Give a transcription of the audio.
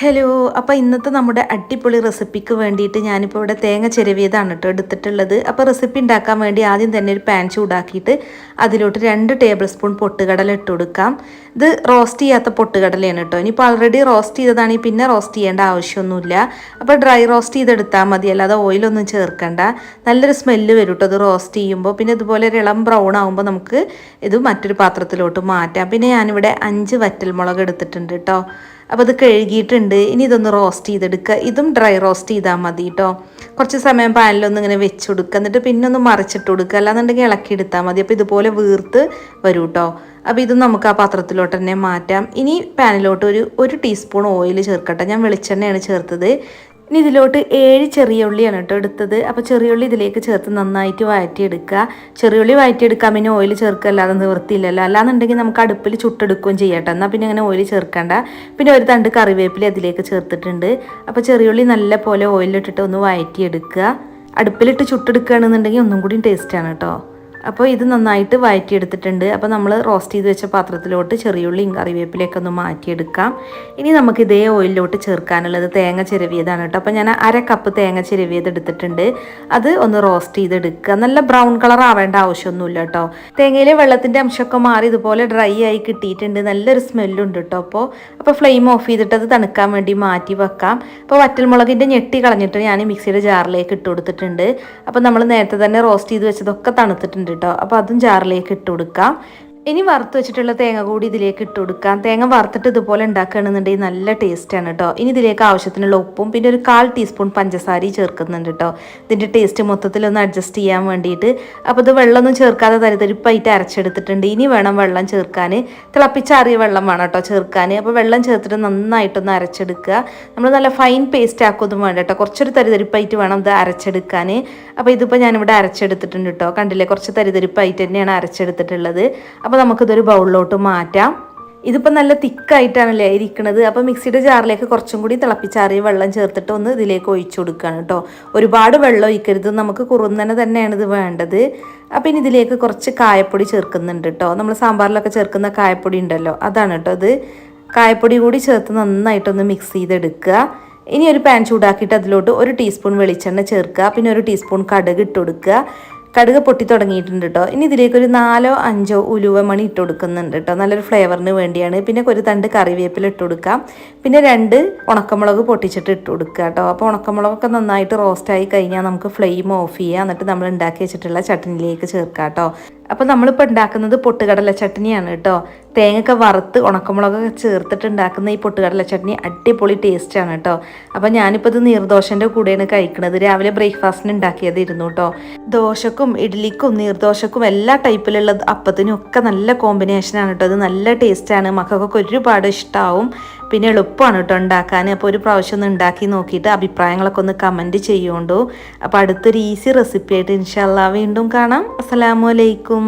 Hello അപ്പോൾ ഇന്നത്തെ നമ്മുടെ അടിപൊളി റെസിപ്പിക്ക് വേണ്ടിയിട്ട് ഞാനിപ്പോൾ ഇവിടെ തേങ്ങ ചിരവിയതാണ് കേട്ടോ എടുത്തിട്ടുള്ളത്. അപ്പോൾ റെസിപ്പി ഉണ്ടാക്കാൻ വേണ്ടി ആദ്യം തന്നെ ഒരു പാൻ ചൂടാക്കിയിട്ട് അതിലോട്ട് രണ്ട് ടേബിൾ സ്പൂൺ പൊട്ടുകടല ഇട്ട് കൊടുക്കാം. ഇത് റോസ്റ്റ് ചെയ്യാത്ത പൊട്ടുകടലയാണ് കേട്ടോ ഇനിയിപ്പോൾ ഓൾറെഡി റോസ്റ്റ് ചെയ്തതാണെങ്കിൽ പിന്നെ റോസ്റ്റ് ചെയ്യേണ്ട ആവശ്യമൊന്നുമില്ല. അപ്പോൾ ഡ്രൈ റോസ്റ്റ് ചെയ്തെടുത്താൽ മതി. അല്ലാതെ ഓയിലൊന്നും ചേർക്കണ്ട. നല്ലൊരു സ്മെല്ല് വരും കേട്ടോ അത് റോസ്റ്റ് ചെയ്യുമ്പോൾ പിന്നെ ഇതുപോലെ ഒരു ഇളം ബ്രൗൺ ആകുമ്പോൾ നമുക്ക് ഇത് മറ്റൊരു പാത്രത്തിലോട്ട് മാറ്റാം. പിന്നെ ഞാനിവിടെ അഞ്ച് വറ്റൽമുളക് എടുത്തിട്ടുണ്ട് കേട്ടോ അപ്പോൾ ഇത് കഴുകിയിട്ടുണ്ട്. ഇനി ഇതൊന്ന് റോസ്റ്റ് ചെയ്തെടുക്കുക ഇതും ഡ്രൈ റോസ്റ്റ് ചെയ്താൽ മതി കേട്ടോ കുറച്ച് സമയം പാനിലൊന്ന് ഇങ്ങനെ വെച്ച് കൊടുക്കുക എന്നിട്ട് പിന്നെ ഒന്ന് മറിച്ചിട്ട് കൊടുക്കുക അല്ലാന്നുണ്ടെങ്കിൽ ഇളക്കി എടുത്താൽ മതി. അപ്പോൾ ഇതുപോലെ വീർത്ത് വരും കേട്ടോ അപ്പോൾ ഇതും നമുക്ക് ആ പാത്രത്തിലോട്ട് തന്നെ മാറ്റാം. ഇനി പാനിലോട്ട് ഒരു ഒരു ടീസ്പൂൺ ഓയിൽ ചേർക്കട്ടെ. ഞാൻ വെളിച്ചെണ്ണയാണ് ചേർത്തത്. ഇനി ഇതിലോട്ട് ഏഴ് ചെറിയ ഉള്ളിയാണ് കേട്ടോ എടുത്തത്. അപ്പോൾ ചെറിയ ഉള്ളി ഇതിലേക്ക് ചേർത്ത് നന്നായിട്ട് വഴറ്റിയെടുക്കുക. ചെറിയ ഉള്ളി വഴറ്റിയെടുക്കാൻ പിന്നെ ഓയിൽ ചേർക്കുക അല്ലാതെ നിവൃത്തിയില്ലല്ലോ അല്ലാന്നുണ്ടെങ്കിൽ നമുക്ക് അടുപ്പിൽ ചുട്ടെടുക്കുകയും ചെയ്യട്ടെ എന്നാൽ പിന്നെ അങ്ങനെ ഓയിൽ ചേർക്കണ്ട. പിന്നെ ഒരു തണ്ട് കറിവേപ്പില അതിലേക്ക് ചേർത്തിട്ടുണ്ട്. അപ്പോൾ ചെറിയ ഉള്ളി നല്ല പോലെ ഓയിലിട്ടിട്ട് ഒന്ന് വഴറ്റിയെടുക്കുക. അടുപ്പിലിട്ട് ചുട്ടെടുക്കുകയാണെന്നുണ്ടെങ്കിൽ ഒന്നും കൂടി ടേസ്റ്റാണ് കേട്ടോ. അപ്പോൾ ഇത് നന്നായിട്ട് വഴറ്റിയെടുത്തിട്ടുണ്ട് അപ്പോൾ നമ്മൾ റോസ്റ്റ് ചെയ്ത് വെച്ച പാത്രത്തിലോട്ട് ചെറിയുള്ളിയും കറിവേപ്പിലയൊക്കെ ഒന്ന് മാറ്റിയെടുക്കാം. ഇനി നമുക്ക് ഇതേ ഓയിലിലോട്ട് ചേർക്കാനുള്ളത് തേങ്ങ ചിരവിയതാണ് കേട്ടോ. അപ്പോൾ ഞാൻ അര കപ്പ് തേങ്ങ ചിരവിയത് എടുത്തിട്ടുണ്ട്. അത് ഒന്ന് റോസ്റ്റ് ചെയ്തെടുക്കുക. നല്ല ബ്രൗൺ കളർ ആവേണ്ട ആവശ്യമൊന്നുമില്ല കേട്ടോ. തേങ്ങയിലെ വെള്ളത്തിന്റെ അംശമൊക്കെ മാറി ഇതുപോലെ ഡ്രൈ ആയി കിട്ടിയിട്ടുണ്ട്. നല്ലൊരു സ്മെല്ലുണ്ട് കേട്ടോ അപ്പോൾ അപ്പോൾ ഫ്ലെയിം ഓഫ് ചെയ്തിട്ട് അത് തണുക്കാൻ വേണ്ടി മാറ്റി വെക്കാം. അപ്പോൾ വറ്റൽമുളകിന്റെ ഞെട്ടി കളഞ്ഞിട്ട് ഞാൻ മിക്സിയുടെ ജാറിലേക്ക് ഇട്ട് കൊടുത്തിട്ടുണ്ട്. അപ്പോൾ നമ്മൾ നേരത്തെ തന്നെ റോസ്റ്റ് ചെയ്ത് വെച്ചതൊക്കെ തണുത്തിട്ടുണ്ട് കേട്ടോ. അപ്പോൾ അതും ജാറിലേക്ക് ഇട്ട് കൊടുക്കാം. ഇനി വറുത്ത് വെച്ചിട്ടുള്ള തേങ്ങ കൂടി ഇതിലേക്ക് ഇട്ട് കൊടുക്കാം. തേങ്ങ വറുത്തിട്ട് ഇതുപോലെ ഉണ്ടാക്കുകയാണെന്നുണ്ടെങ്കിൽ നല്ല ടേസ്റ്റാണ് കേട്ടോ ഇനി ഇതിലേക്ക് ആവശ്യത്തിനുള്ള ഉപ്പും പിന്നെ ഒരു കാൽ ടീസ്പൂൺ പഞ്ചസാരയും ചേർക്കുന്നുണ്ട് കേട്ടോ ഇതിന്റെ ടേസ്റ്റ് മൊത്തത്തിലൊന്ന് അഡ്ജസ്റ്റ് ചെയ്യാൻ വേണ്ടിയിട്ട്. അപ്പോൾ ഇത് വെള്ളമൊന്നും ചേർക്കാതെ തരിതരിപ്പായിട്ട് അരച്ചെടുത്തിട്ടുണ്ട്. ഇനി വേണം വെള്ളം ചേർക്കാൻ. തിളപ്പിച്ചാറിയ വെള്ളം വേണം കേട്ടോ ചേർക്കാൻ. അപ്പോൾ വെള്ളം ചേർത്തിട്ട് നന്നായിട്ടൊന്ന് അരച്ചെടുക്കുക. നമ്മൾ നല്ല ഫൈൻ പേസ്റ്റ് ആക്കൊന്നും വേണ്ട കേട്ടോ കുറച്ചൊരു തരിതരിപ്പായിട്ട് വേണം ഇത് അരച്ചെടുക്കാൻ. അപ്പോൾ ഇതിപ്പോൾ ഞാനിവിടെ അരച്ചെടുത്തിട്ടുണ്ട് കേട്ടോ കണ്ടില്ലേ? കുറച്ച് തരിതരിപ്പായിട്ട് തന്നെയാണ് അരച്ചെടുത്തിട്ടുള്ളത്. അപ്പോൾ നമുക്കിതൊരു ബൗളിലോട്ട് മാറ്റാം. ഇതിപ്പോൾ നല്ല തിക്കായിട്ടാണല്ലേ ഇരിക്കുന്നത് അപ്പോൾ മിക്സിയുടെ ജാറിലേക്ക് കുറച്ചും കൂടി തിളപ്പിച്ചാറിയ വെള്ളം ചേർത്തിട്ട് ഒന്ന് ഇതിലേക്ക് ഒഴിച്ചു കൊടുക്കുകയാണ് കേട്ടോ. ഒരുപാട് വെള്ളം ഒഴിക്കരുത്. നമുക്ക് കുറുന്നനെ തന്നെയാണ് ഇത് വേണ്ടത്. അപ്പോൾ ഇനി ഇതിലേക്ക് കുറച്ച് കായപ്പൊടി ചേർക്കുന്നുണ്ട് കേട്ടോ. നമ്മൾ സാമ്പാറിലൊക്കെ ചേർക്കുന്ന കായപ്പൊടി ഉണ്ടല്ലോ അതാണ് കേട്ടോ ഇത്. കായപ്പൊടി കൂടി ചേർത്ത് നന്നായിട്ടൊന്ന് മിക്സ് ചെയ്തെടുക്കുക. ഇനി ഒരു പാൻ ചൂടാക്കിയിട്ട് അതിലോട്ട് ഒരു ടീസ്പൂൺ വെളിച്ചെണ്ണ ചേർക്കുക. പിന്നെ ഒരു ടീസ്പൂൺ കടുക് ഇട്ട് കൊടുക്കുക. കടുക് പൊട്ടി തുടങ്ങിയിട്ടുണ്ട് കേട്ടോ ഇനി ഇതിലേക്ക് ഒരു നാലോ അഞ്ചോ ഉലുവ മണി ഇട്ട് കൊടുക്കുന്നുണ്ട് കേട്ടോ നല്ലൊരു ഫ്ലേവറിന് വേണ്ടിയാണ്. പിന്നെ ഒരു തണ്ട് കറിവേപ്പില ഇട്ട് കൊടുക്കാം പിന്നെ രണ്ട് ഉണക്കമുളക് പൊട്ടിച്ചിട്ട് ഇട്ട് കൊടുക്കുക കേട്ടോ അപ്പോൾ ഉണക്കമുളകൊക്കെ നന്നായിട്ട് റോസ്റ്റായി കഴിഞ്ഞാൽ നമുക്ക് ഫ്ലെയിം ഓഫ് ചെയ്യുക എന്നിട്ട് നമ്മൾ ഉണ്ടാക്കി വെച്ചിട്ടുള്ള ചട്ടനിലേക്ക് ചേർക്കാം കേട്ടോ അപ്പോൾ നമ്മളിപ്പോൾ ഉണ്ടാക്കുന്നത് പൊട്ടുകടല ചട്നിയാണ് കേട്ടോ. തേങ്ങയൊക്കെ വറുത്ത് ഉണക്കമുളകൊക്കെ ചേർത്തിട്ട് ഉണ്ടാക്കുന്ന ഈ പൊട്ടുകടല ചട്നി അടിപൊളി ടേസ്റ്റാണ് കേട്ടോ. അപ്പോൾ ഞാനിപ്പോൾ ഇത് നീർദോശന്റെ കൂടെയാണ് കഴിക്കുന്നത് രാവിലെ ബ്രേക്ക്ഫാസ്റ്റിന് ഉണ്ടാക്കിയതായിരുന്നു കേട്ടോ. ദോശക്കും ഇഡ്ഡലിക്കും നീർദോശക്കും എല്ലാ ടൈപ്പിലുള്ള അപ്പത്തിനും ഒക്കെ നല്ല കോമ്പിനേഷനാണ് കേട്ടോ. അത് നല്ല ടേസ്റ്റാണ് മക്കൾക്കൊക്കെ ഒരുപാട് ഇഷ്ടമാവും പിന്നെ എളുപ്പമാണ് കേട്ടോ ഉണ്ടാക്കാൻ അപ്പോൾ ഒരു പ്രാവശ്യം ഒന്ന് ഉണ്ടാക്കി നോക്കിയിട്ട് അഭിപ്രായങ്ങളൊക്കെ ഒന്ന് കമന്റ് ചെയ്യുകൊണ്ടു അപ്പോൾ അടുത്തൊരു ഈസി റെസിപ്പി ആയിട്ട് ഇൻഷാല്ല വീണ്ടും കാണാം. അസ്സലാമു അലൈക്കും.